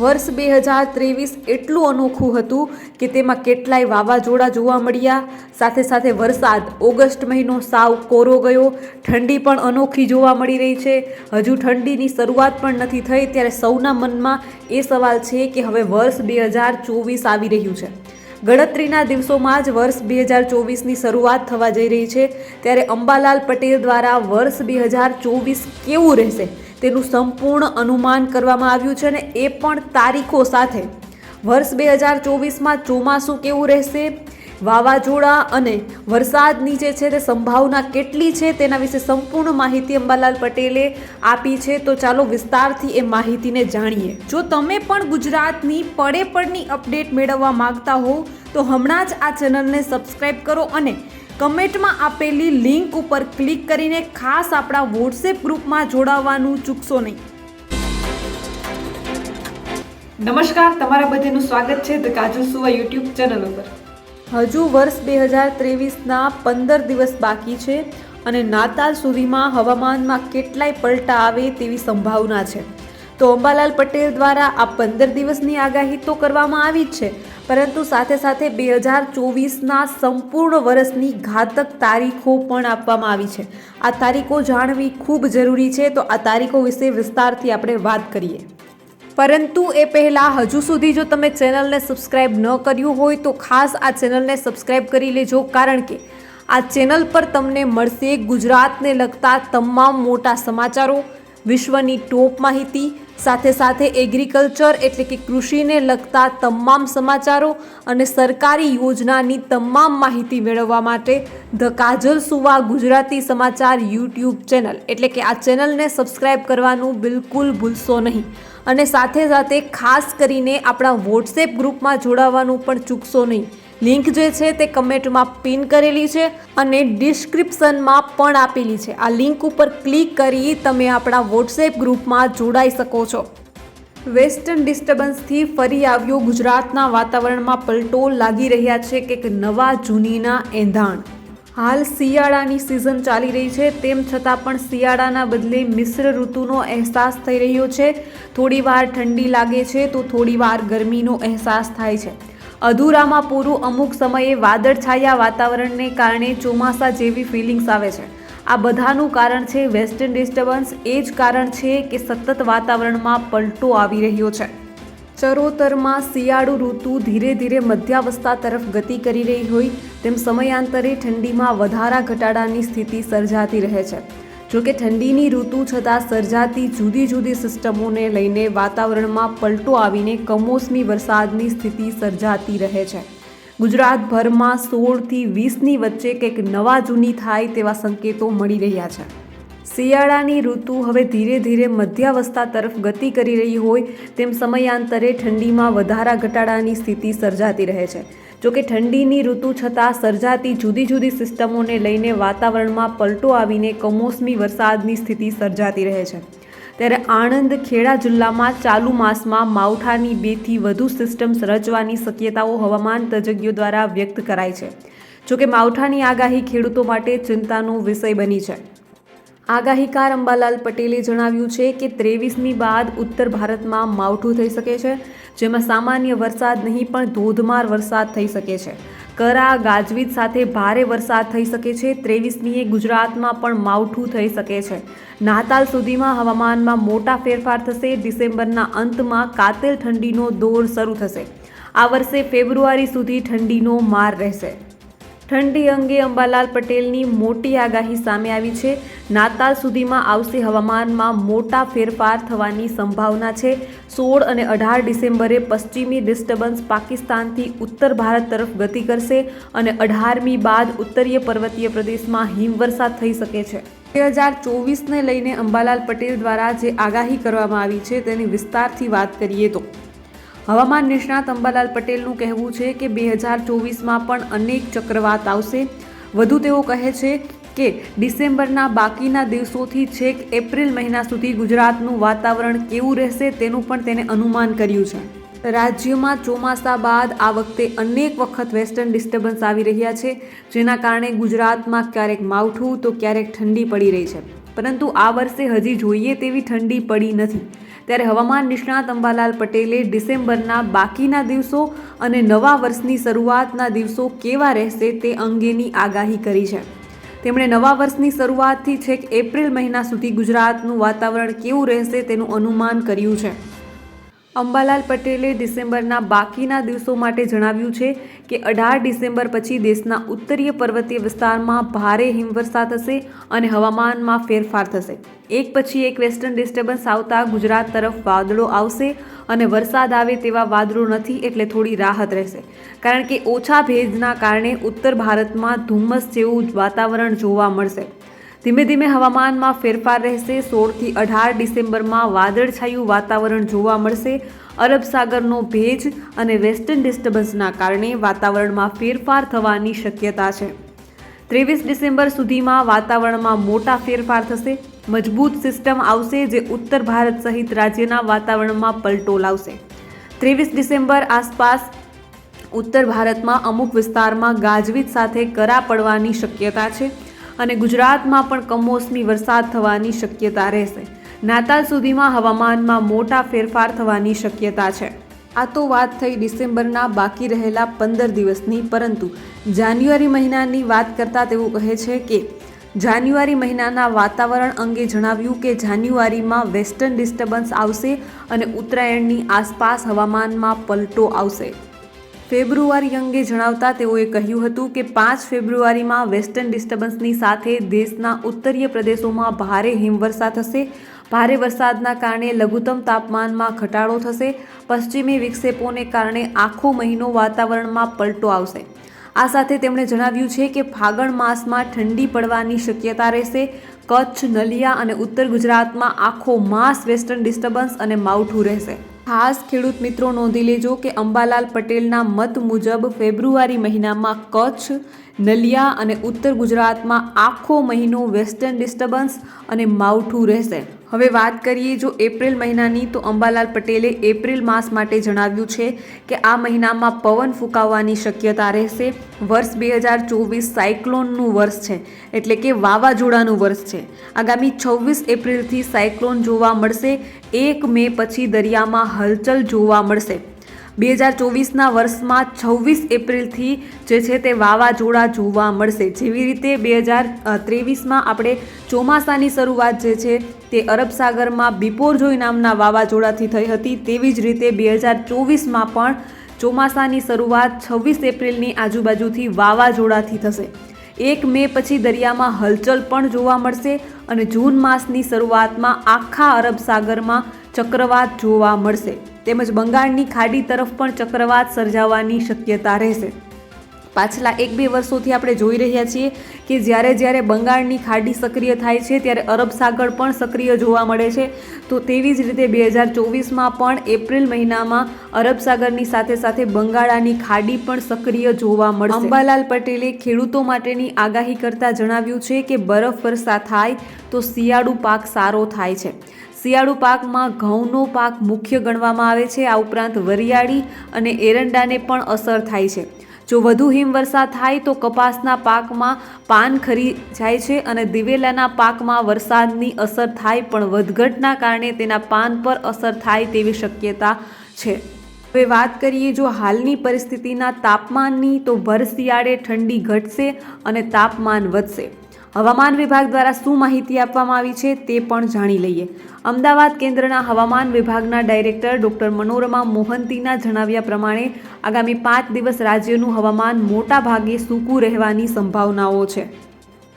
વર્ષ બે હજાર ત્રેવીસ એટલું અનોખું હતું કે તેમાં કેટલાય વાવાઝોડા જોવા મળ્યા. સાથે સાથે વરસાદ ઓગસ્ટ મહિનો સાવ કોરો ગયો. ઠંડી પણ અનોખી જોવા મળી રહી છે. હજુ ઠંડીની શરૂઆત પણ નથી થઈ ત્યારે સૌના મનમાં એ સવાલ છે કે હવે વર્ષ બે હજાર ચોવીસ આવી રહ્યું છે. ગણતરીના દિવસોમાં જ વર્ષ બે હજાર ચોવીસની શરૂઆત થવા જઈ રહી છે. ત્યારે અંબાલાલ પટેલ દ્વારા વર્ષ બે હજાર ચોવીસ કેવું રહેશે? તેનું સંપૂર્ણ અનુમાન કરવામાં આવ્યું છે અને એ પણ તારીખો સાથે. વર્ષ બે હજાર ચોવીસમાં ચોમાસું કેવું રહેશે? વાવાઝોડા અને વરસાદની જે છે તે સંભાવના કેટલી છે તેના વિશે સંપૂર્ણ માહિતી અંબાલાલ પટેલે આપી છે. તો ચાલો વિસ્તારથી એ માહિતીને જાણીએ. જો તમે પણ ગુજરાતની પડે પડની અપડેટ મેળવવા માંગતા હો, તો હમણાં જ આ ચેનલને સબસ્ક્રાઈબ કરો અને કમેન્ટમાં આપેલી લિંક ઉપર ક્લિક કરીને ખાસ આપણા વોટ્સએપ ગ્રુપમાં જોડાવવાનું ચૂકશો નહીં. નમસ્કાર તમારા બધાનું સ્વાગત છે ધ કાજુ સુવા યુટ્યુબ ચેનલ ઉપર. હજુ વર્ષ બે હજાર ત્રેવીસના પંદર દિવસ બાકી છે અને નાતાલ સુધીમાં હવામાનમાં કેટલાય પલટા આવે તેવી સંભાવના છે. તો અંબાલાલ પટેલ દ્વારા આ પંદર દિવસની આગાહી તો કરવામાં આવી જ છે. પરંતુ સાથે સાથે બે હજાર ચોવીસના સંપૂર્ણ વર્ષની ઘાતક તારીખો પણ આપવામાં આવી છે. આ તારીખો જાણવી ખૂબ જરૂરી છે. તો આ તારીખો વિશે વિસ્તારથી આપણે વાત કરીએ. પરંતુ એ પહેલાં હજુ સુધી જો તમે ચેનલને સબસ્ક્રાઇબ ન કર્યું હોય તો ખાસ આ ચેનલને સબસ્ક્રાઇબ કરી લેજો. કારણ કે આ ચેનલ પર તમને મળશે ગુજરાતને લગતા તમામ મોટા સમાચારો, વિશ્વની ટોપ માહિતી સાથે સાથે એગ્રીકલ્ચર એટલે કે કૃષિને લગતા તમામ સમાચારો અને સરકારી યોજનાની તમામ માહિતી મેળવવા માટે ધ કાજલ સુવા ગુજરાતી સમાચાર યુટ્યુબ ચેનલ. એટલે કે આ ચેનલને સબસ્ક્રાઇબ કરવાનું બિલકુલ ભૂલશો નહીં. અને સાથે સાથે ખાસ કરીને આપણા વોટ્સએપ ગ્રુપમાં જોડાવાનું પણ ચૂકશો નહીં. લિંક જે છે તે કમેન્ટમાં પિન કરેલી છે અને ડિસ્ક્રિપ્શનમાં પણ આપેલી છે. આ લિંક ઉપર ક્લિક કરી તમે આપણા વોટ્સએપ ગ્રુપમાં જોડાઈ શકો છો. વેસ્ટર્ન ડિસ્ટર્બન્સથી ફરી આવ્યો ગુજરાતના વાતાવરણમાં પલટો લાગી રહ્યા છે કે નવા જૂનીના એંધાણ. હાલ શિયાળાની સિઝન ચાલી રહી છે, તેમ છતાં પણ શિયાળાના બદલે મિશ્ર ઋતુનો અહેસાસ થઈ રહ્યો છે. થોડીવાર ઠંડી લાગે છે તો થોડીવાર ગરમીનો અહેસાસ થાય છે. અધૂરામાં પૂરું અમુક સમયે વાદળછાયા વાતાવરણને કારણે ચોમાસા જેવી ફિલિંગ્સ આવે છે. આ બધાનું કારણ છે વેસ્ટર્ન ડિસ્ટર્બન્સ એ જ કારણ છે કે સતત વાતાવરણમાં પલટો આવી રહ્યો છે. ચરોતરમાં શિયાળુ ઋતુ ધીરે ધીરે મધ્યાવસ્થા તરફ ગતિ કરી રહી હોય તેમ સમયાંતરે ઠંડીમાં વધારા ઘટાડાની સ્થિતિ સર્જાતી રહે છે. જોકે ઠંડીની ઋતુ છતાં સર્જાતી જુદી જુદી સિસ્ટમોને લઈને વાતાવરણમાં પલટો આવીને કમોસમી વરસાદની સ્થિતિ સર્જાતી રહે છે. ગુજરાતભરમાં સોળથી વીસની વચ્ચે કંઈક નવા જૂની થાય તેવા સંકેતો મળી રહ્યા છે. શિયાળાની ઋતુ હવે ધીરે ધીરે મધ્યાવસ્થા તરફ ગતિ કરી રહી હોય તેમ સમયાંતરે ઠંડીમાં વધારા ઘટાડાની સ્થિતિ સર્જાતી રહે છે. જોકે ઠંડીની ઋતુ છતાં સર્જાતી જુદી જુદી સિસ્ટમોને લઈને વાતાવરણમાં પલટો આવીને કમોસમી વરસાદની સ્થિતિ સર્જાતી રહે છે. ત્યારે આણંદ ખેડા જિલ્લામાં ચાલુ માસમાં માવઠાની બેથી વધુ સિસ્ટમ્સ રચવાની શક્યતાઓ હવામાન તજજ્ઞો દ્વારા વ્યક્ત કરાઈ છે. જોકે માવઠાની આગાહી ખેડૂતો માટે ચિંતાનો વિષય બની છે. આગાહીકાર અંબાલાલ પટેલે જણાવ્યું છે કે ત્રેવીસમી બાદ ઉત્તર ભારતમાં માવઠું થઈ શકે છે. જેમાં સામાન્ય વરસાદ નહીં, પણ ધોધમાર વરસાદ થઈ શકે છે. કરા, ગાજવીજ સાથે ભારે વરસાદ થઈ શકે છે. ત્રેવીસમીએ ગુજરાતમાં પણ માવઠું થઈ શકે છે. નાતાલ સુધીમાં હવામાનમાં મોટા ફેરફાર થશે. ડિસેમ્બરના અંતમાં કાતિલ ઠંડીનો દોર શરૂ થશે. આ વર્ષે ફેબ્રુઆરી સુધી ઠંડીનો માર રહેશે. ઠંડી અંગે અંબાલાલ પટેલની મોટી આગાહી સામે આવી છે. નાતાલ સુધીમાં આવશે હવામાનમાં મોટા ફેરફાર થવાની સંભાવના છે. સોળ અને અઢાર ડિસેમ્બરે પશ્ચિમી ડિસ્ટર્બન્સ પાકિસ્તાનથી ઉત્તર ભારત તરફ ગતિ કરશે અને અઢારમી બાદ ઉત્તરીય પર્વતીય પ્રદેશમાં હિમવર્ષા થઈ શકે છે. બે હજાર ચોવીસને લઈને અંબાલાલ પટેલ દ્વારા જે આગાહી કરવામાં આવી છે તેની વિસ્તારથી વાત કરીએ તો હવામાન નિષ્ણાત અંબાલાલ પટેલનું કહેવું છે કે બે હજાર ચોવીસમાં પણ અનેક ચક્રવાત આવશે. વધુ તેઓ કહે છે કે ડિસેમ્બરના બાકીના દિવસોથી છેક એપ્રિલ મહિના સુધી ગુજરાતનું વાતાવરણ કેવું રહેશે તેનું પણ તેને અનુમાન કર્યું છે. રાજ્યમાં ચોમાસા બાદ આ વખતે અનેક વખત વેસ્ટર્ન ડિસ્ટર્બન્સ આવી રહ્યા છે, જેના કારણે ગુજરાતમાં ક્યારેક માવઠું તો ક્યારેક ઠંડી પડી રહી છે. પરંતુ આ વર્ષે હજી જોઈએ તેવી ઠંડી પડી નથી. ત્યારે હવામાન નિષ્ણાત અંબાલાલ પટેલે ડિસેમ્બરના બાકીના દિવસો અને નવા વર્ષની શરૂઆતના દિવસો કેવા રહેશે તે અંગેની આગાહી કરી છે. તેમણે નવા વર્ષની શરૂઆતથી છેક એપ્રિલ મહિના સુધી ગુજરાતનું વાતાવરણ કેવું રહેશે તેનું અનુમાન કર્યું છે. અંબાલાલ પટેલે ડિસેમ્બરના બાકીના દિવસો માટે જણાવ્યું છે કે અઢાર ડિસેમ્બર પછી દેશના ઉત્તરીય પર્વતીય વિસ્તારમાં ભારે હિમવર્ષા થશે અને હવામાનમાં ફેરફાર થશે. એક પછી એક વેસ્ટર્ન ડિસ્ટર્બન્સ આવતા ગુજરાત તરફ વાદળો આવશે અને વરસાદ આવે તેવા વાદળો નથી એટલે થોડી રાહત રહેશે. કારણ કે ઓછા ભેજના કારણે ઉત્તર ભારતમાં ધુમ્મસ જેવું વાતાવરણ જોવા મળશે. ધીમે ધીમે હવામાનમાં ફેરફાર રહેશે. સોળથી અઢાર ડિસેમ્બરમાં વાદળછાયું વાતાવરણ જોવા મળશે. અરબ સાગરનો ભેજ અને વેસ્ટર્ન ડિસ્ટર્બન્સના કારણે વાતાવરણમાં ફેરફાર થવાની શક્યતા છે. ત્રેવીસ ડિસેમ્બર સુધીમાં વાતાવરણમાં મોટા ફેરફાર થશે. મજબૂત સિસ્ટમ આવશે જે ઉત્તર ભારત સહિત રાજ્યના વાતાવરણમાં પલટો લાવશે. ત્રેવીસ ડિસેમ્બર આસપાસ ઉત્તર ભારતમાં અમુક વિસ્તારમાં ગાજવીજ સાથે કરા પડવાની શક્યતા છે. અને ગુજરાતમાં પણ કમોસમી વરસાદ થવાની શક્યતા રહેશે. નાતાલ સુધીમાં હવામાનમાં મોટા ફેરફાર થવાની શક્યતા છે. આ તો વાત થઈ ડિસેમ્બરના બાકી રહેલા પંદર દિવસની, પરંતુ જાન્યુઆરી મહિનાની વાત કરતાં તેવું કહે છે કે, જાન્યુઆરી મહિનાના વાતાવરણ અંગે જણાવ્યું કે જાન્યુઆરીમાં વેસ્ટર્ન ડિસ્ટર્બન્સ આવશે અને ઉત્તરાયણની આસપાસ હવામાનમાં પલટો આવશે. ફેબ્રુઆરી અંગે જણાવતા તેઓએ કહ્યું હતું કે પાંચ ફેબ્રુઆરીમાં વેસ્ટર્ન ડિસ્ટર્બન્સની સાથે દેશના ઉત્તરીય પ્રદેશોમાં ભારે હિમવર્ષા થશે. ભારે વરસાદના કારણે લઘુત્તમ તાપમાનમાં ઘટાડો થશે. પશ્ચિમી વિક્ષેપોને કારણે આખો મહિનો વાતાવરણમાં પલટો આવશે. આ સાથે તેમણે જણાવ્યું છે કે ફાગણ માસમાં ઠંડી પડવાની શક્યતા રહેશે. કચ્છ, નલિયા અને ઉત્તર ગુજરાતમાં આખો માસ વેસ્ટર્ન ડિસ્ટર્બન્સ અને માવઠું રહેશે. ખાસ ખેડૂત મિત્રો નોંધી લેજો કે અંબાલાલ પટેલના મત મુજબ ફેબ્રુઆરી મહિનામાં કચ્છ નલિયા અને ઉત્તર ગુજરાતમાં આખો મહિનો વેસ્ટર્ન ડિસ્ટર્બન્સ અને માવઠું રહેશે. હવે વાત કરીએ જો એપ્રિલ મહિનાની, તો અંબાલાલ પટેલે એપ્રિલ માસ માટે જણાવ્યું છે કે આ મહિનામાં પવન ફૂંકાવવાની શક્યતા રહેશે. વર્ષ બે હજાર ચોવીસ સાયક્લોનનું વર્ષ છે, એટલે કે વાવાઝોડાનું વર્ષ છે. આગામી છવ્વીસ એપ્રિલથી સાયક્લોન જોવા મળશે. એક મે પછી દરિયામાં હલચલ જોવા મળશે. બે હજાર ચોવીસના વર્ષમાં છવ્વીસ એપ્રિલથી જે છે તે વાવાઝોડા જોવા મળશે. જેવી રીતે બે હજાર ત્રેવીસમાં આપણે ચોમાસાની શરૂઆત જે છે તે અરબ સાગરમાં બિપોરજોઈ નામના વાવાઝોડાથી થઈ હતી. તેવી જ રીતે બે હજાર ચોવીસમાં પણ ચોમાસાની શરૂઆત છવ્વીસ એપ્રિલની આજુબાજુથી વાવાઝોડાથી થશે. એક મે પછી દરિયામાં હલચલ પણ જોવા મળશે અને જૂન માસની શરૂઆતમાં આખા અરબ સાગરમાં ચક્રવાત જોવા મળશે. તેમજ બંગાળની ખાડી તરફ પણ ચક્રવાત સર્જાવાની શક્યતા રહેશે. પાછલા એક બે વર્ષોથી આપણે જોઈ રહ્યા છીએ કે જ્યારે જ્યારે બંગાળની ખાડી સક્રિય થાય છે, ત્યારે અરબ સાગર પણ સક્રિય જોવા મળે છે. તો તેવી જ રીતે બે હજાર ચોવીસમાં પણ એપ્રિલ મહિનામાં અરબ સાગરની સાથે સાથે બંગાળાની ખાડી પણ સક્રિય જોવા મળશે. અંબાલાલ પટેલે ખેડૂતો માટેની આગાહી કરતાં જણાવ્યું છે કે બરફ વર્ષા થાય તો શિયાળુ પાક સારો થાય છે. શિયાળુ પાકમાં ઘઉંનો પાક મુખ્ય ગણવામાં આવે છે. આ ઉપરાંત વરિયાળી અને એરંડાને પણ અસર થાય છે. જો વધુ હિમવર્ષા થાય તો કપાસના પાકમાં પાન ખરી જાય છે અને દિવેલાના પાકમાં વરસાદની અસર થાય પણ વધઘટના કારણે તેના પાન પર અસર થાય તેવી શક્યતા છે. હવે વાત કરીએ જો હાલની પરિસ્થિતિના તાપમાનની તો ભર શિયાળે ઠંડી ઘટશે અને તાપમાન વધશે. હવામાન વિભાગ દ્વારા શું માહિતી આપવામાં આવી છે તે પણ જાણી લઈએ. અમદાવાદ કેન્દ્રના હવામાન વિભાગના ડાયરેક્ટર ડોક્ટર મનોરમા મોહંતીના જણાવ્યા પ્રમાણે આગામી પાંચ દિવસ રાજ્યનું હવામાન મોટા ભાગે સૂકું રહેવાની સંભાવનાઓ છે.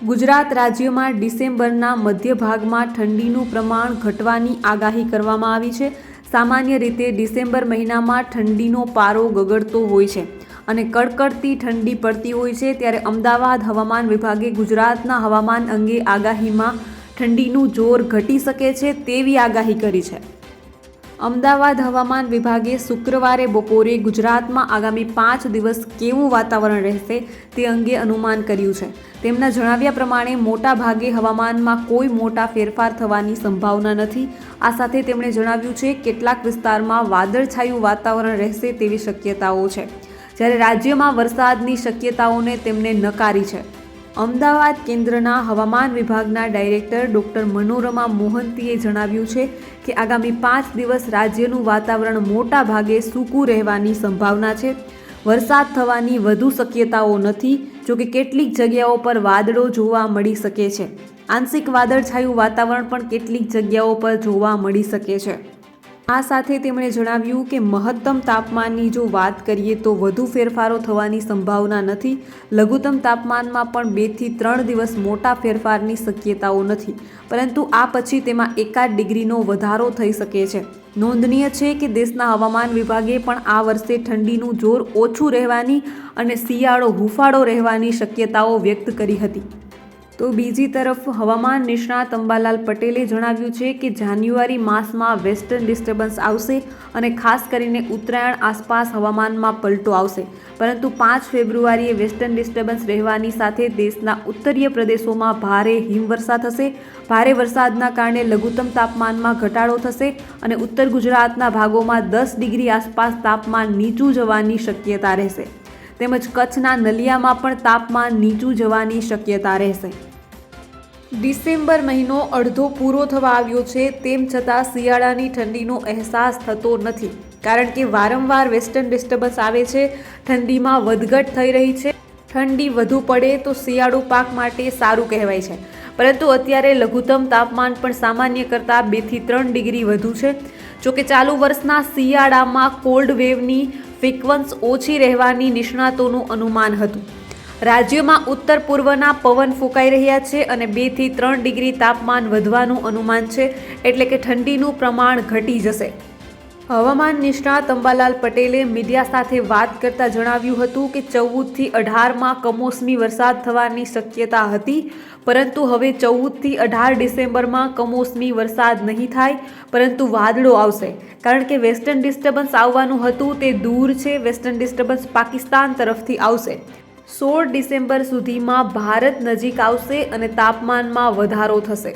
ગુજરાત રાજ્યમાં ડિસેમ્બરના મધ્ય ભાગમાં ઠંડીનું પ્રમાણ ઘટવાની આગાહી કરવામાં આવી છે. સામાન્ય રીતે ડિસેમ્બર મહિનામાં ઠંડીનો પારો ગગડતો હોય છે. અને કડકડતી ઠંડી પડતી હોય છે, ત્યારે અમદાવાદ હવામાન વિભાગે ગુજરાતના હવામાન અંગે આગાહીમાં ઠંડીનું જોર ઘટી શકે છે તેવી આગાહી કરી છે. અમદાવાદ હવામાન વિભાગે શુક્રવારે બપોરે ગુજરાતમાં આગામી પાંચ દિવસ કેવું વાતાવરણ રહેશે તે અંગે અનુમાન કર્યું છે. તેમના જણાવ્યા પ્રમાણે, મોટા ભાગે હવામાનમાં કોઈ મોટા ફેરફાર થવાની સંભાવના નથી. આ સાથે તેમણે જણાવ્યું છે, કેટલાક વિસ્તારમાં વાદળછાયું વાતાવરણ રહેશે તેવી શક્યતાઓ છે. જ્યારે રાજ્યમાં વરસાદની શક્યતાઓને તેમણે નકારી છે. અમદાવાદ કેન્દ્રના હવામાન વિભાગના ડાયરેક્ટર ડૉક્ટર મનોરમા મોહંતીએ જણાવ્યું છે કે આગામી પાંચ દિવસ રાજ્યનું વાતાવરણ મોટા ભાગે સૂકું રહેવાની સંભાવના છે. વરસાદ થવાની વધુ શક્યતાઓ નથી જોકે કેટલીક જગ્યાઓ પર વાદળો જોવા મળી શકે છે. આંશિક વાદળછાયું વાતાવરણ પણ કેટલીક જગ્યાઓ પર જોવા મળી શકે છે. આ સાથે તેમણે જણાવ્યું કે મહત્તમ તાપમાનની જો વાત કરીએ તો વધુ ફેરફારો થવાની સંભાવના નથી. લઘુત્તમ તાપમાનમાં પણ બેથી ત્રણ દિવસ મોટા ફેરફારની શક્યતાઓ નથી. પરંતુ આ પછી તેમાં એકાદ ડિગ્રીનો વધારો થઈ શકે છે. નોંધનીય છે કે દેશના હવામાન વિભાગે પણ આ વર્ષે ઠંડીનું જોર ઓછું રહેવાની અને શિયાળો હુફાળો રહેવાની શક્યતાઓ વ્યક્ત કરી હતી. તો બીજી તરફ હવામાન નિષ્ણાત અંબાલાલ પટેલે જણાવ્યું છે કે જાન્યુઆરી માસમાં વેસ્ટર્ન ડિસ્ટર્બન્સ આવશે અને ખાસ કરીને ઉત્તરાયણ આસપાસ હવામાનમાં પલટો આવશે. પરંતુ પાંચ ફેબ્રુઆરીએ વેસ્ટર્ન ડિસ્ટર્બન્સ રહેવાની સાથે દેશના ઉત્તરીય પ્રદેશોમાં ભારે હિમવર્ષા થશે. ભારે વરસાદના કારણે લઘુત્તમ તાપમાનમાં ઘટાડો થશે અને ઉત્તર ગુજરાતના ભાગોમાં દસ ડિગ્રી આસપાસ તાપમાન નીચું જવાની શક્યતા રહેશે. તેમજ કચ્છના નલિયામાં પણ તાપમાન નીચું જવાની શક્યતા રહેશે. ડિસેમ્બર મહિનો અડધો પૂરો થવા આવ્યો છે, તેમ છતાં શિયાળાની ઠંડીનો અહેસાસ થતો નથી. કારણ કે વારંવાર વેસ્ટર્ન ડિસ્ટર્બન્સ આવે છે, ઠંડીમાં વધઘટ થઈ રહી છે. ઠંડી વધુ પડે તો શિયાળુ પાક માટે સારું કહેવાય છે. પરંતુ અત્યારે લઘુત્તમ તાપમાન પણ સામાન્ય કરતાં બેથી ત્રણ ડિગ્રી વધુ છે. જોકે ચાલુ વર્ષના શિયાળામાં કોલ્ડ વેવની ફ્રીક્વન્સ ઓછી રહેવાની નિષ્ણાતોનું અનુમાન હતું. રાજ્યમાં ઉત્તર પૂર્વના પવન ફૂંકાઈ રહ્યા છે અને બેથી ત્રણ ડિગ્રી તાપમાન વધવાનું અનુમાન છે. એટલે કે ઠંડીનું પ્રમાણ ઘટી જશે. હવામાન નિષ્ણાત અંબાલાલ પટેલે મીડિયા સાથે વાત કરતા જણાવ્યું હતું કે ચૌદથી અઢારમાં કમોસમી વરસાદ થવાની શક્યતા હતી, પરંતુ હવે ચૌદથી અઢાર ડિસેમ્બરમાં કમોસમી વરસાદ નહીં થાય, પરંતુ વાદળો આવશે. કારણ કે વેસ્ટર્ન ડિસ્ટર્બન્સ આવવાનું હતું, તે દૂર છે, વેસ્ટર્ન ડિસ્ટર્બન્સ પાકિસ્તાન તરફથી આવશે. સોળ ડિસેમ્બર સુધીમાં ભારત નજીક આવશે અને તાપમાનમાં વધારો થશે.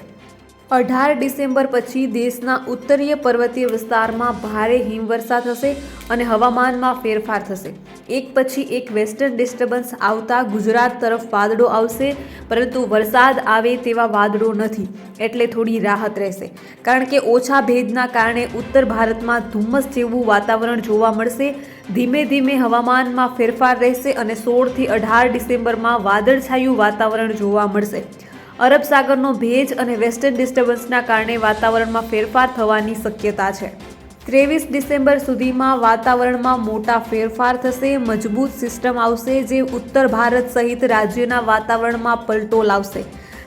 અઢાર ડિસેમ્બર પછી દેશના ઉત્તરીય પર્વતીય વિસ્તારમાં ભારે હિમવર્ષા થશે અને હવામાનમાં ફેરફાર થશે. એક પછી એક વેસ્ટર્ન ડિસ્ટર્બન્સ આવતા ગુજરાત તરફ વાદળો આવશે, પરંતુ વરસાદ આવે તેવા વાદળો નથી, એટલે થોડી રાહત રહેશે. કારણ કે ઓછા ભેજના કારણે ઉત્તર ભારતમાં ધુમ્મસ જેવું વાતાવરણ જોવા મળશે. ધીમે ધીમે હવામાનમાં ફેરફાર રહેશે અને સોળથી અઢાર ડિસેમ્બરમાં વાદળછાયું વાતાવરણ જોવા મળશે. અરબ સાગરનો ભેજ અને વેસ્ટર્ન ડિસ્ટર્બન્સના કારણે વાતાવરણમાં ફેરફાર થવાની શક્યતા છે. ત્રેવીસ ડિસેમ્બર સુધીમાં વાતાવરણમાં મોટા ફેરફાર થશે, મજબૂત સિસ્ટમ આવશે જે ઉત્તર ભારત સહિત રાજ્યના વાતાવરણમાં પલટો લાવશે.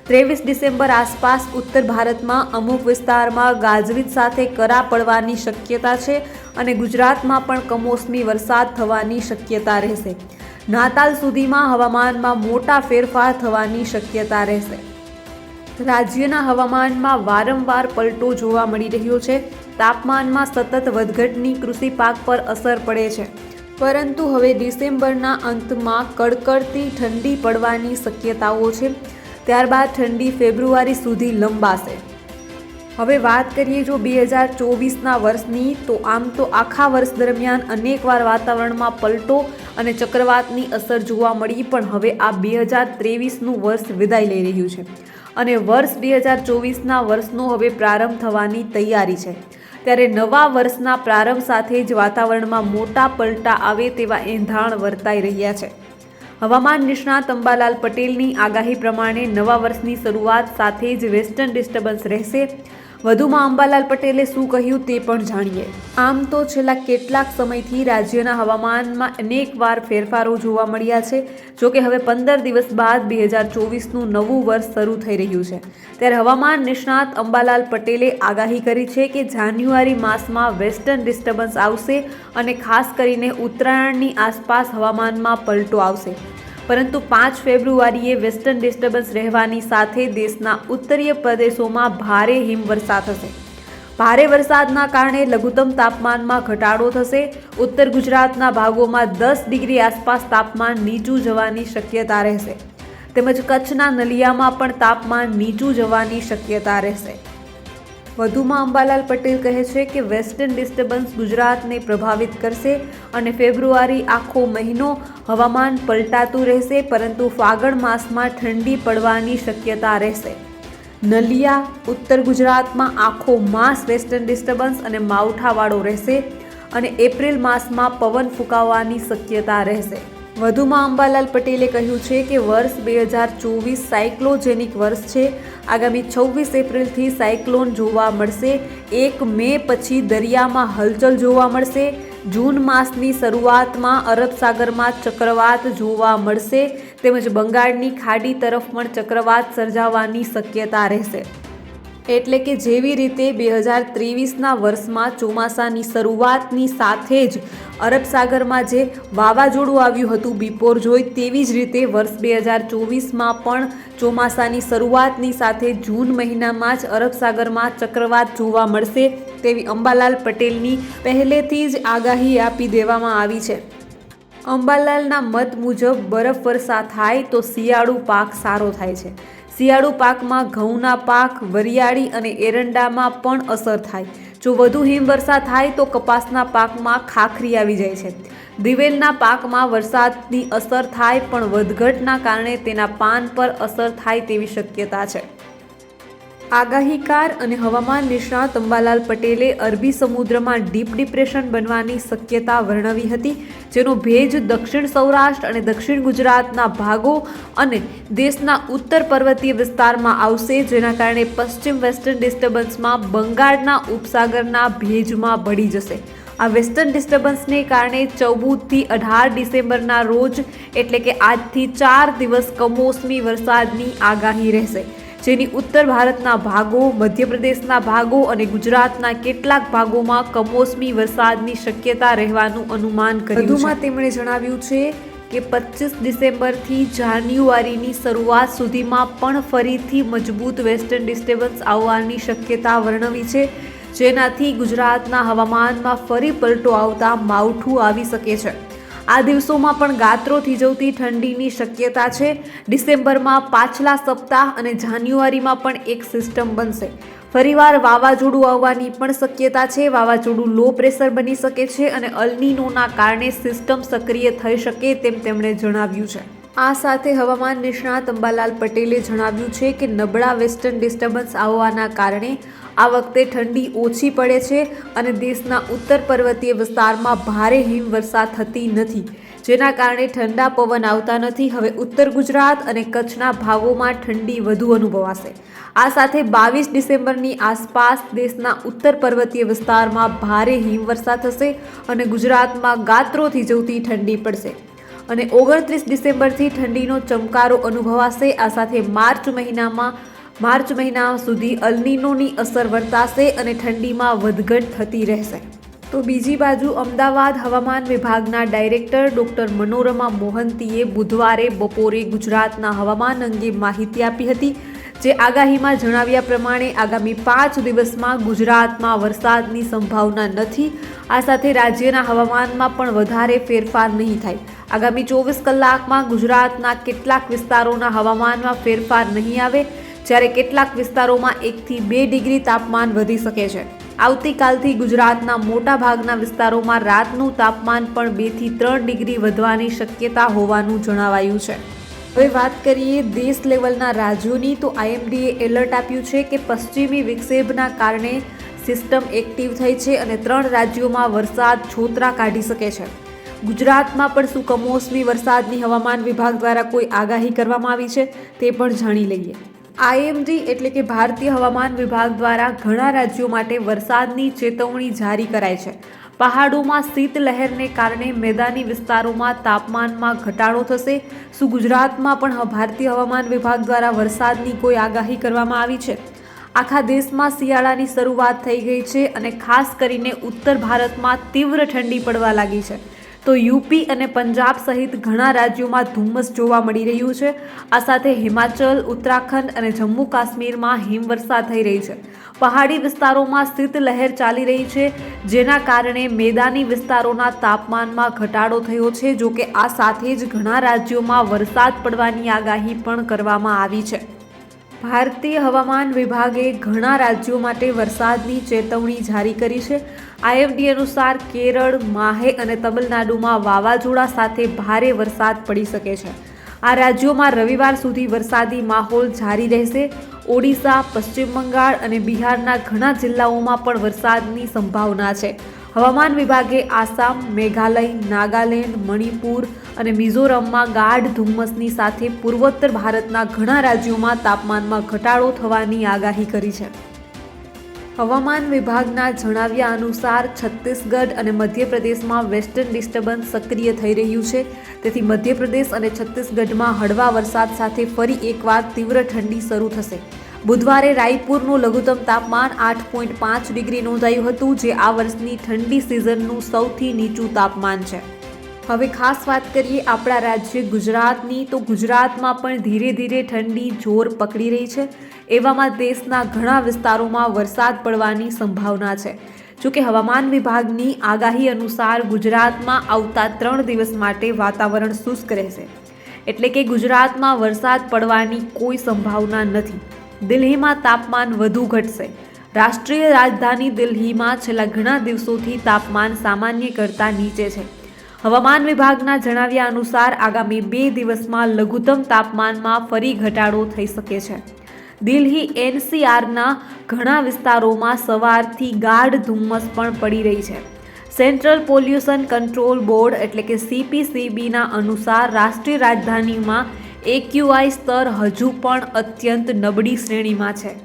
ત્રેવીસ ડિસેમ્બર આસપાસ ઉત્તર ભારતમાં અમુક વિસ્તારમાં ગાજવીજ સાથે કરા પડવાની શક્યતા છે અને ગુજરાતમાં પણ કમોસમી વરસાદ થવાની શક્યતા રહેશે. નાતાલ સુધીમાં હવામાનમાં મોટા ફેરફાર થવાની શક્યતા રહેશે. રાજ્યના હવામાનમાં વારંવાર પલટો જોવા મળી રહ્યો છે. તાપમાનમાં સતત વધઘટની કૃષિ પાક પર અસર પડે છે. પરંતુ હવે ડિસેમ્બરના અંતમાં કડકડતી ઠંડી પડવાની શક્યતાઓ છે. ત્યારબાદ ઠંડી ફેબ્રુઆરી સુધી લંબાશે. હવે વાત કરીએ જો બે હજાર ચોવીસના વર્ષની, તો આમ તો આખા વર્ષ દરમિયાન અનેકવાર વાતાવરણમાં પલટો અને ચક્રવાતની અસર જોવા મળી, પણ હવે આ બે હજાર ત્રેવીસનું વર્ષ વિદાય લઈ રહ્યું છે. અને વર્ષ બે હજાર ચોવીસના વર્ષનો હવે પ્રારંભ થવાની તૈયારી છે. ત્યારે નવા વર્ષના પ્રારંભ સાથે જ વાતાવરણમાં મોટા પલટા આવે તેવા એંધાણ વર્તાઈ રહ્યા છે. હવામાન નિષ્ણાત અંબાલાલ પટેલની આગાહી પ્રમાણે નવા વર્ષની શરૂઆત સાથે જ વેસ્ટર્ન ડિસ્ટર્બન્સ રહેશે. વધુમાં અંબાલાલ પટેલે શું કહ્યું તે પણ જાણીએ. આમ તો છેલ્લા કેટલાક સમયથી રાજ્યના હવામાનમાં અનેકવાર ફેરફારો જોવા મળ્યા છે જોકે હવે પંદર દિવસ બાદ બે હજાર ચોવીસનું નવું વર્ષ શરૂ થઈ રહ્યું છે. ત્યારે હવામાન નિષ્ણાત અંબાલાલ પટેલે આગાહી કરી છે કે જાન્યુઆરી માસમાં વેસ્ટર્ન ડિસ્ટર્બન્સ આવશે અને ખાસ કરીને ઉત્તરાયણની આસપાસ હવામાનમાં પલટો આવશે. પરંતુ પાંચ ફેબ્રુઆરીએ વેસ્ટર્ન ડિસ્ટર્બન્સ રહેવાની સાથે દેશના ઉત્તરીય પ્રદેશોમાં ભારે હિમવર્ષા થશે. ભારે વરસાદના કારણે લઘુત્તમ તાપમાનમાં ઘટાડો થશે. ઉત્તર ગુજરાતના ભાગોમાં દસ ડિગ્રી આસપાસ તાપમાન નીચું જવાની શક્યતા રહેશે. તેમજ કચ્છના નલિયામાં પણ તાપમાન નીચું જવાની શક્યતા રહેશે. વધુમાં અંબાલાલ પટેલ કહે છે કે વેસ્ટર્ન ડિસ્ટર્બન્સ ગુજરાતને પ્રભાવિત કરશે અને ફેબ્રુઆરી આખો મહિનો હવામાન પલટાતું રહેશે, પરંતુ ફાગણ માસમાં ઠંડી પડવાની શક્યતા રહેશે. નલિયા, ઉત્તર ગુજરાતમાં આખો માસ વેસ્ટર્ન ડિસ્ટર્બન્સ અને માવઠાવાળો રહેશે અને એપ્રિલ માસમાં પવન ફૂંકાવાની શક્યતા રહેશે. વધુમાં અંબાલાલ પટેલે કહ્યું છે કે વર્ષ બે હજાર ચોવીસ સાયક્લોજેનિક વર્ષ છે. આગામી છવ્વીસ એપ્રિલથી સાયક્લોન જોવા મળશે. એક મે પછી દરિયામાં હલચલ જોવા મળશે. જૂન માસની શરૂઆતમાં અરબ સાગરમાં ચક્રવાત જોવા મળશે. તેમજ બંગાળની ખાડી તરફ પણ ચક્રવાત સર્જાવાની શક્યતા રહેશે. એટલે કે જેવી રીતે બે હજાર ત્રેવીસના વર્ષમાં ચોમાસાની શરૂઆતની સાથે જ અરબ સાગરમાં જે વાવાઝોડું આવ્યું હતું બિપોર જોઈ તેવી જ રીતે વર્ષ બે હજાર ચોવીસમાં પણ ચોમાસાની શરૂઆતની સાથે જૂન મહિનામાં જ અરબ સાગરમાં ચક્રવાત જોવા મળશે તેવી અંબાલાલ પટેલની પહેલેથી જ આગાહી આપી દેવામાં આવી છે. અંબાલાલના મત મુજબ બરફ વર્ષા થાય તો શિયાળુ પાક સારો થાય છે. શિયાળુ પાકમાં ઘઉંના પાક, વરિયાળી અને એરંડામાં પણ અસર થાય. જો વધુ હિમવર્ષા થાય તો કપાસના પાકમાં ખાખરી આવી જાય છે. દિવેલના પાકમાં વરસાદની અસર થાય પણ વધઘટના કારણે તેના પાન પર અસર થાય તેવી શક્યતા છે. આગાહીકાર અને હવામાન નિષ્ણાત અંબાલાલ પટેલે અરબી સમુદ્રમાં ડીપ ડિપ્રેશન બનવાની શક્યતા વર્ણવી હતી, જેનો ભેજ દક્ષિણ સૌરાષ્ટ્ર અને દક્ષિણ ગુજરાતના ભાગો અને દેશના ઉત્તર પર્વતીય વિસ્તારમાં આવશે, જેના કારણે પશ્ચિમ વેસ્ટર્ન ડિસ્ટર્બન્સમાં બંગાળના ઉપસાગરના ભેજમાં ભળી જશે. આ વેસ્ટર્ન ડિસ્ટર્બન્સને કારણે ચૌદથી અઢાર ડિસેમ્બરના રોજ, એટલે કે આજથી ચાર દિવસ કમોસમી વરસાદની આગાહી રહેશે. જેની ઉત્તર ભારતના ભાગો, મધ્યપ્રદેશના ભાગો અને ગુજરાતના કેટલાક ભાગોમાં કમોસમી વરસાદની શક્યતા રહેવાનું અનુમાન કર્યું વધુમાં તેમણે જણાવ્યું છે કે પચીસ ડિસેમ્બરથી જાન્યુઆરીની શરૂઆત સુધીમાં પણ ફરીથી મજબૂત વેસ્ટર્ન ડિસ્ટર્બન્સ આવવાની શક્યતા વર્ણવી છે, જેનાથી ગુજરાતના હવામાનમાં ફરી પલટો આવતા માવઠું આવી શકે છે. આ દિવસોમાં પણ ગાત્રો થીજવતી ઠંડીની શક્યતા છે. ડિસેમ્બરમાં પાછલા સપ્તાહ અને જાન્યુઆરીમાં પણ એક સિસ્ટમ બનશે. ફરીવાર વાવાઝોડું આવવાની પણ શક્યતા છે. વાવાઝોડું લો પ્રેશર બની શકે છે અને અલનીનોના કારણે સિસ્ટમ સક્રિય થઈ શકે તેમ તેમણે જણાવ્યું છે. આ સાથે હવામાન નિષ્ણાત અંબાલાલ પટેલે જણાવ્યું છે કે નબળા વેસ્ટર્ન ડિસ્ટર્બન્સ આવવાના કારણે આ વખતે ઠંડી ઓછી પડે છે અને દેશના ઉત્તર પર્વતીય વિસ્તારમાં ભારે હિમવર્ષા થતી નથી, જેના કારણે ઠંડા પવન આવતા નથી. હવે ઉત્તર ગુજરાત અને કચ્છના ભાગોમાં ઠંડી વધુ અનુભવાશે. આ સાથે બાવીસ ડિસેમ્બરની આસપાસ દેશના ઉત્તર પર્વતીય વિસ્તારમાં ભારે હિમવર્ષા થશે અને ગુજરાતમાં ગાત્રોથી જવતી ઠંડી પડશે. અને ઓગણત્રીસ ડિસેમ્બરથી ઠંડીનો ચમકારો અનુભવાશે. આ સાથે માર્ચ મહિનામાં, માર્ચ મહિના સુધી અલનીનોની અસર વર્તાશે અને ઠંડીમાં વધઘટ થતી રહેશે. તો બીજી બાજુ અમદાવાદ હવામાન વિભાગના ડાયરેક્ટર ડોક્ટર મનોરમા મોહંતીએ બુધવારે બપોરે ગુજરાતના હવામાન અંગે માહિતી આપી હતી. જે આગાહીમાં જણાવ્યા પ્રમાણે આગામી પાંચ દિવસમાં ગુજરાતમાં વરસાદની સંભાવના નથી. આ સાથે રાજ્યના હવામાનમાં પણ વધારે ફેરફાર નહીં થાય. આગામી ચોવીસ કલાકમાં ગુજરાતના કેટલાક વિસ્તારોના હવામાનમાં ફેરફાર નહીં આવે, જ્યારે કેટલાક વિસ્તારોમાં એકથી બે ડિગ્રી તાપમાન વધી શકે છે. આવતીકાલથી ગુજરાતના મોટા ભાગના વિસ્તારોમાં રાતનું તાપમાન પણ બેથી ત્રણ ડિગ્રી વધવાની શક્યતા હોવાનું જણાવાયું છે. હવે વાત કરીએ દેશ લેવલના રાજ્યોની, તો આઈએમડીએ એલર્ટ આપ્યું છે કે પશ્ચિમી વિક્ષેપના કારણે સિસ્ટમ એક્ટિવ થઈ છે અને ત્રણ રાજ્યોમાં વરસાદ છોતરા કાઢી શકે છે. ગુજરાતમાં પણ શું કમોસમી વરસાદની હવામાન વિભાગ દ્વારા કોઈ આગાહી કરવામાં આવી છે તે પણ જાણી લઈએ. આઈએમડી એટલે કે ભારતીય હવામાન વિભાગ દ્વારા ઘણા રાજ્યો માટે વરસાદની ચેતવણી જારી કરાઈ છે. પહાડોમાં શીતલહેરને કારણે મેદાની વિસ્તારોમાં તાપમાનમાં ઘટાડો થશે. શું ગુજરાતમાં પણ ભારતીય હવામાન વિભાગ દ્વારા વરસાદની કોઈ આગાહી કરવામાં આવી છે. આખા દેશમાં શિયાળાની શરૂઆત થઈ ગઈ છે અને ખાસ કરીને ઉત્તર ભારતમાં તીવ્ર ઠંડી પડવા લાગી છે. તો યુપી અને પંજાબ સહિત ઘણા રાજ્યોમાં ધુમ્મસ જોવા મળી રહ્યું છે. આ સાથે હિમાચલ, ઉત્તરાખંડ અને જમ્મુ કાશ્મીરમાં હિમવર્ષા થઈ રહી છે. પહાડી વિસ્તારોમાં સ્થિત લહેર ચાલી રહી છે, જેના કારણે મેદાની વિસ્તારોના તાપમાનમાં ઘટાડો થયો છે. જો કે આ સાથે જ ઘણા રાજ્યોમાં વરસાદ પડવાની આગાહી પણ કરવામાં આવી છે. ભારતીય હવામાન વિભાગે ઘણા રાજ્યો માટે વરસાદની ચેતવણી જારી કરી છે. આઈએમડી અનુસાર કેરળ, માહે અને તમિલનાડુમાં વાવાઝોડા સાથે ભારે વરસાદ પડી શકે છે. આ રાજ્યોમાં રવિવાર સુધી વરસાદી માહોલ જારી રહેશે. ઓડિશા, પશ્ચિમ બંગાળ અને બિહારના ઘણા જિલ્લાઓમાં પણ વરસાદની સંભાવના છે. હવામાન વિભાગે આસામ, મેઘાલય, નાગાલેન્ડ, મણિપુર અને મિઝોરમમાં ગાઢ ધુમ્મસની સાથે પૂર્વોત્તર ભારતના ઘણા રાજ્યોમાં તાપમાનમાં ઘટાડો થવાની આગાહી કરી છે. હવામાન વિભાગના જણાવ્યા અનુસાર છત્તીસગઢ અને મધ્યપ્રદેશમાં વેસ્ટર્ન ડિસ્ટર્બન્સ સક્રિય થઈ રહ્યું છે. તેથી મધ્યપ્રદેશ અને છત્તીસગઢમાં હળવા વરસાદ સાથે ફરી એકવાર તીવ્ર ઠંડી શરૂ થશે. બુધવારે રાયપુરનું લઘુત્તમ તાપમાન આઠ પોઈન્ટ પાંચ ડિગ્રી નોંધાયું હતું, જે આ વર્ષની ઠંડી સિઝનનું સૌથી નીચું તાપમાન છે. હવે ખાસ વાત કરીએ આપણા રાજ્ય ગુજરાતની, તો ગુજરાતમાં પણ ધીરે ધીરે ઠંડી જોર પકડી રહી છે. એવામાં દેશના ઘણા વિસ્તારોમાં વરસાદ પડવાની સંભાવના છે. જોકે હવામાન વિભાગની આગાહી અનુસાર ગુજરાતમાં આવતા ત્રણ દિવસ માટે વાતાવરણ શુષ્ક રહેશે. એટલે કે ગુજરાતમાં વરસાદ પડવાની કોઈ સંભાવના નથી. દિલ્હીમાં તાપમાન વધુ ઘટશે. રાષ્ટ્રીય રાજધાની દિલ્હીમાં છેલ્લા ઘણા દિવસોથી તાપમાન સામાન્ય કરતાં નીચે છે. હવામાન વિભાગના જણાવ્યા અનુસાર આગામી બે દિવસમાં લઘુત્તમ તાપમાનમાં ફરી ઘટાડો થઈ શકે છે. દિલ્હી એનસીઆરના ઘણા વિસ્તારોમાં સવારથી ગાઢ ધુમ્મસ પણ પડી રહી છે. સેન્ટ્રલ પોલ્યુશન કંટ્રોલ બોર્ડ એટલે કે સીપીસીબીના અનુસાર રાષ્ટ્રીય રાજધાનીમાં એક્યુઆઈ સ્તર હજુ પણ અત્યંત નબળી શ્રેણીમાં છે.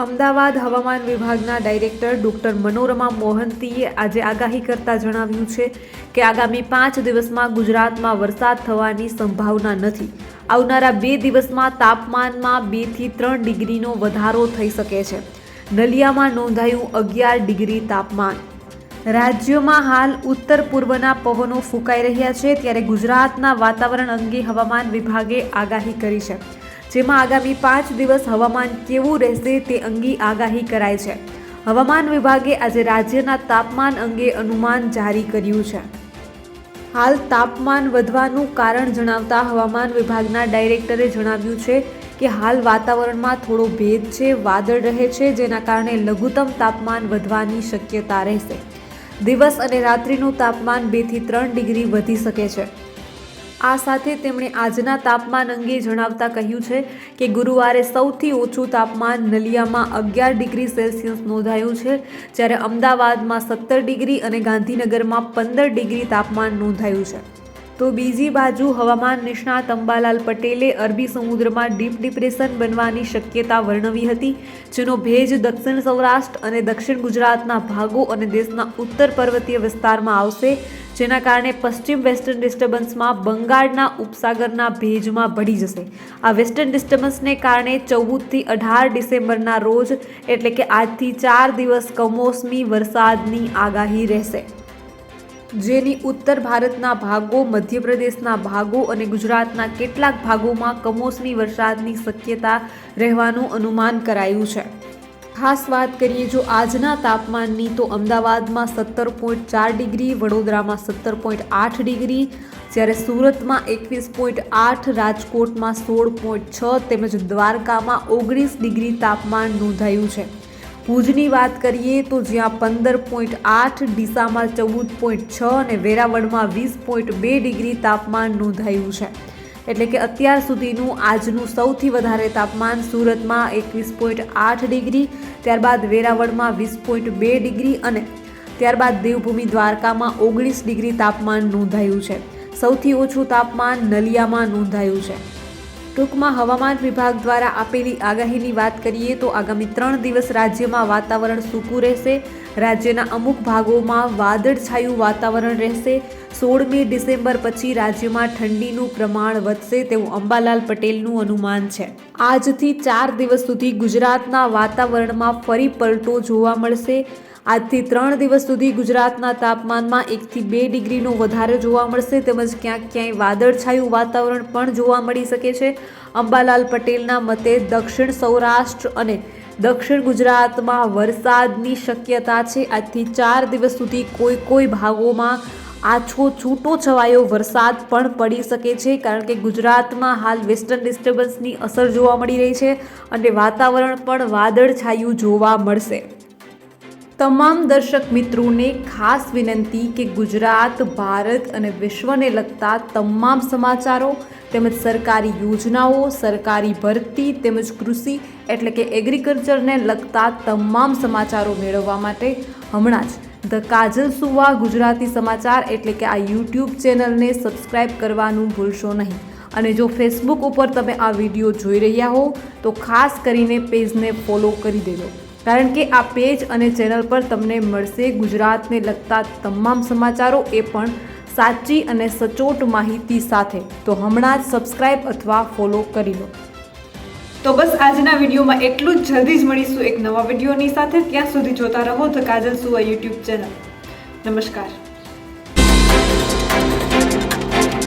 અમદાવાદ હવામાન વિભાગના ડાયરેક્ટર ડૉક્ટર મનોરમા મોહંતીએ આજે આગાહી કરતા જણાવ્યું છે કે આગામી પાંચ દિવસમાં ગુજરાતમાં વરસાદ થવાની સંભાવના નથી. આવનારા બે દિવસમાં તાપમાનમાં બેથી ત્રણ ડિગ્રીનો વધારો થઈ શકે છે. નલિયામાં નોંધાયું અગિયાર ડિગ્રી તાપમાન. રાજ્યમાં હાલ ઉત્તર પૂર્વના પવનો ફૂંકાઈ રહ્યા છે, ત્યારે ગુજરાતના વાતાવરણ અંગે હવામાન વિભાગે આગાહી કરી છે. જેમાં આગામી પાંચ દિવસ હવામાન કેવું રહેશે તે અંગે આગાહી કરાઈ છે. હવામાન વિભાગે આજે રાજ્યના તાપમાન અંગે અનુમાન જારી કર્યું છે. હાલ તાપમાન વધવાનું કારણ જણાવતા હવામાન વિભાગના ડાયરેક્ટરે જણાવ્યું છે કે હાલ વાતાવરણમાં થોડો ભેદ છે, વાદળ રહે છે, જેના કારણે લઘુત્તમ તાપમાન વધવાની શક્યતા રહેશે. દિવસ અને રાત્રિનું તાપમાન બેથી ત્રણ ડિગ્રી વધી શકે છે. આ સાથે તેમણે આજના તાપમાન અંગે જણાવતા કહ્યું છે કે ગુરુવારે સૌથી ઓછું તાપમાન નલિયામાં અગિયાર ડિગ્રી સેલ્સિયસ નોંધાયું છે, જ્યારે અમદાવાદમાં સત્તર ડિગ્રી અને ગાંધીનગરમાં પંદર ડિગ્રી તાપમાન નોંધાયું છે. તો બીજી બાજુ હવામાન નિષ્ણાત અંબાલાલ પટેલે અરબી સમુદ્રમાં ડીપ ડિપ્રેશન બનવાની શક્યતા વર્ણવી હતી, જેનો ભેજ દક્ષિણ સૌરાષ્ટ્ર અને દક્ષિણ ગુજરાતના ભાગો અને દેશના ઉત્તર પર્વતીય વિસ્તારમાં આવશે જેના કારણે પશ્ચિમ વેસ્ટર્ન ડિસ્ટર્બન્સમાં બંગાળના ઉપસાગરના ભેજમાં ભળી જશે. આ વેસ્ટર્ન ડિસ્ટર્બન્સને કારણે ચૌદથી અઢાર ડિસેમ્બરના રોજ, એટલે કે આજથી ચાર દિવસ કમોસમી વરસાદની આગાહી રહેશે. જેની ઉત્તર ભારતના ભાગો, મધ્યપ્રદેશના ભાગો અને ગુજરાતના કેટલાક ભાગોમાં કમોસમી વરસાદની શક્યતા રહેવાનું અનુમાન કરાયું છે. ખાસ વાત કરીએ જો આજના તાપમાનની, તો અમદાવાદમાં સત્તર પોઈન્ટ ચાર ડિગ્રી, વડોદરામાં સત્તર પોઈન્ટ આઠ ડિગ્રી, જ્યારે સુરતમાં એકવીસ પોઈન્ટ આઠ, રાજકોટમાં સોળ પોઈન્ટ છ તેમજ દ્વારકામાં ઓગણીસ ડિગ્રી તાપમાન નોંધાયું છે. ભુજની વાત કરીએ, તો જ્યાં પંદર પોઈન્ટ આઠ, ડીસામાં ચૌદ પોઈન્ટ છ અને વેરાવળમાં વીસ પોઈન્ટ બે ડિગ્રી તાપમાન નોંધાયું છે. એટલે કે અત્યાર સુધીનું આજનું સૌથી વધારે તાપમાન સુરતમાં એકવીસ પોઈન્ટ આઠ ડિગ્રી, ત્યારબાદ વેરાવળમાં વીસ પોઈન્ટ બે ડિગ્રી અને ત્યારબાદ દેવભૂમિ દ્વારકામાં ઓગણીસ ડિગ્રી તાપમાન નોંધાયું છે. સૌથી ઓછું તાપમાન નલિયામાં નોંધાયું છે. ટૂંકમાં હવામાન વિભાગ દ્વારા આપેલી આગાહીની વાત કરીએ તો આગામી ત્રણ દિવસ રાજ્યમાં વાતાવરણ સૂકું રહેશે. રાજ્યના અમુક ભાગોમાં વાદળછાયું વાતાવરણ રહેશે. સોળમી ડિસેમ્બર પછી રાજ્યમાં ઠંડીનું પ્રમાણ વધશે તેવું અંબાલાલ પટેલનું અનુમાન છે. આજથી ચાર દિવસ સુધી ગુજરાતના વાતાવરણમાં ફરી પલટો જોવા મળશે. આજથી ત્રણ દિવસ સુધી ગુજરાતના તાપમાનમાં એકથી બે ડિગ્રીનો વધારો જોવા મળશે તેમજ ક્યાંક ક્યાંય વાદળછાયું વાતાવરણ પણ જોવા મળી શકે છે. અંબાલાલ પટેલના મતે દક્ષિણ સૌરાષ્ટ્ર અને દક્ષિણ ગુજરાતમાં વરસાદની શક્યતા છે. આજથી ચાર દિવસ સુધી કોઈ કોઈ ભાગોમાં આછો છૂટો છવાયો વરસાદ પણ પડી શકે છે, કારણ કે ગુજરાતમાં હાલ વેસ્ટર્ન ડિસ્ટર્બન્સની અસર જોવા મળી રહી છે અને વાતાવરણ પણ વાદળછાયું જોવા મળશે. તમામ દર્શક મિત્રોને ખાસ વિનંતી કે ગુજરાત, ભારત અને વિશ્વને લગતા તમામ સમાચારો તેમજ સરકારી યોજનાઓ, સરકારી ભરતી તેમજ કૃષિ એટલે કે એગ્રીકલ્ચરને લગતા તમામ સમાચારો મેળવવા માટે હમણાં જ ધ કાજલ સુવા ગુજરાતી સમાચાર એટલે કે આ યુટ્યુબ ચેનલને સબસ્ક્રાઇબ કરવાનું ભૂલશો નહીં. અને જો ફેસબુક ઉપર તમે આ વીડિયો જોઈ રહ્યા હો, તો ખાસ કરીને પેજને ફોલો કરી દેજો. કારણ કે આ પેજ અને ચેનલ પર તમને મળશે ગુજરાતને લગતા તમામ સમાચારો એ પણ સાચી અને સચોટ માહિતી સાથે. તો હમણાં જ સબસ્ક્રાઇબ અથવા ફોલો કરી લો. તો બસ આજના વિડીયોમાં એટલું જ. જલ્દી જ મળીશું એક નવા વિડીયોની સાથે. ત્યાં સુધી જોતા રહો ધ કાજલ સુવા યુટ્યુબ ચેનલ. નમસ્કાર.